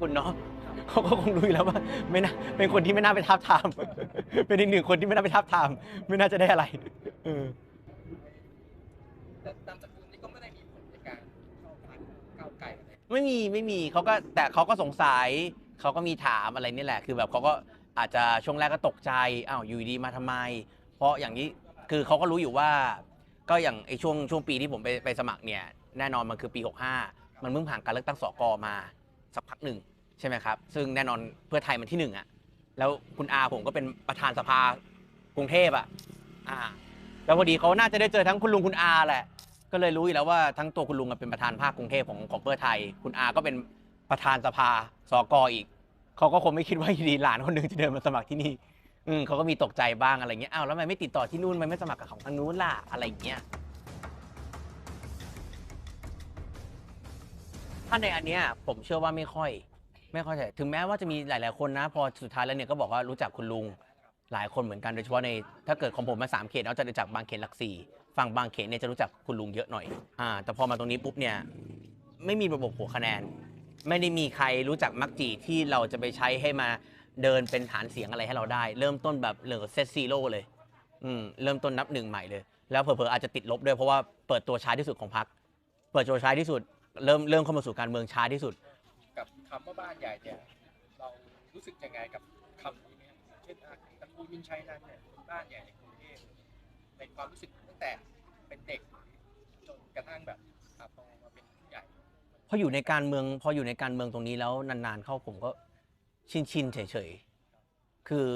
คุณเนาะเขาก็คงรู้อยู่แล้วว่าไม่น่าเป็นคนที่ไม่น่าไปทับทาม เป็นอีกหนึ่งคนที่ไม่น่าไปทับทาม ไม่น่าจะได้อะไรเออแต่นามสกุลนี่ก็ไม่ได้มีผลในการเข้าพักก้าวไกลอะไรไม่มีไม่มีเขาก็แต่เขาก็สงสัยเขาก็มีถามอะไรนี่แหละ คือแบบเขาก็อาจจะช่วงแรกก็ตกใจอ้าวอยู่ดีมาทำไม เพราะอย่างนี้คือเขาก็รู้อยู่ว่า ก็อย่างไอ้ช่วงช่วงปีที่ผมไปไปสมัครเนี่ยแน่นอนมันคือปี 65 มันเพิ่งผ่านการเลือกตั้งสกมา สักพักหนึ่งใช่ไหมครับ ซึ่งแน่นอนเพื่อไทยมันที่หนึ่งอะแล้วคุณอาผมก็เป็นประธานสภากรุงเทพอะอ่า แล้วพอดีเขาน่าจะได้เจอทั้งคุณลุงคุณอาแหละ ก็เลยรู้อยู่แล้วว่าทั้งตัวคุณลุงเป็นประธานภาคกรุงเทพของของเพื่อไทย คุณอาก็เป็นประธานสภาสกอีกเขาก็คงไม่คิดว่าดีหลานคนหนึ่งจะเดินมาสมัครที่นี่อืมเขาก็มีตกใจบ้างอะไรเงี้ยอ้าวแล้วทำไมไม่ติดต่อที่นู่นทำไมไม่สมัครกับของทางนู้นล่ะอะไรอย่างเงี้ย ถ้าในอันเนี้ยผมเชื่อว่าไม่ค่อย ไม่ค่อยใช่ถึงแม้ว่าจะมีหลาย ๆ คนนะ พอสุดท้ายแล้วเนี่ยก็บอกว่ารู้จักคุณลุงหลายคนเหมือนกันโดยเฉพาะในถ้าเกิดของผมมาสามเขตเราจะรู้จักบางเขตหลักสี่ฝั่งบางเขตเนี่ยจะรู้จักคุณลุงเยอะหน่อยอ่าแต่พอมาตรงนี้ปุ๊บเนี่ยไม่มีระบบหัวคะแนน ไม่ได้มีใครรู้จักมักจีที่เราจะไปใช้ให้มาเดินเป็นฐานเสียงอะไรให้เราได้ เริ่มต้นแบบเหลือเซตซีโร่เลยอืมเริ่มต้นนับหนึ่งใหม่เลย แล้วเผลอๆอาจจะติดลบด้วยเพราะว่าเปิดตัวช้าที่สุดของพรรคเปิดตัวช้าที่สุด เริ่มเริ่มเข้ามาสู่การเมืองช้าที่สุด กับคำว่าบ้านใหญ่เนี่ยเรารู้สึกยังไงกับคำนี้ไหมครับเช่นอะตระกูลวินชัยนั้นเนี่ยเป็นบ้านใหญ่ในกรุงเทพในความรู้สึกตั้งแต่เป็นเด็กจนกระทั่งแบบอะโตมาเป็นผู้ใหญ่ พออยู่ในการเมืองพออยู่ในการเมืองตรงนี้แล้วนานๆเข้าผมก็ชินชินๆเฉยๆ คือ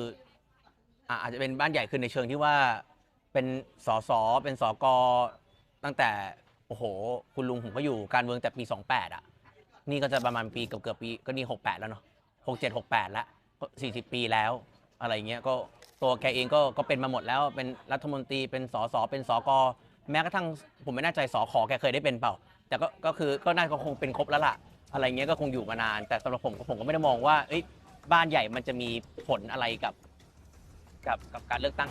อะอาจจะเป็นบ้านใหญ่ขึ้นในเชิงที่ว่าเป็นสสเป็นสกตั้งแต่ โอ้โห คุณลุงผมก็อยู่การเมืองแต่ปี 28 อะ นี่ก็จะประมาณปีเกือบเกือบปีก็นี่ 68 แล้วเนาะ67 68 แล้วก็40 ปีแล้ว อะไรเงี้ยก็ตัวแกเองก็ก็เป็นมาหมดแล้วเป็นรัฐมนตรีเป็นสสเป็นสกแม้กระทั่งผมไม่แน่ใจสขแกเคยได้เป็นเปล่า แต่ก็ก็คือก็น่าจะคงเป็นครบแล้วล่ะ อะไรเงี้ยก็คงอยู่มานาน แต่สำหรับผมผมก็ไม่ได้มองว่าเอ้ยบ้านใหญ่มันจะมีผลอะไรกับ กับกับการเลือกตั้ง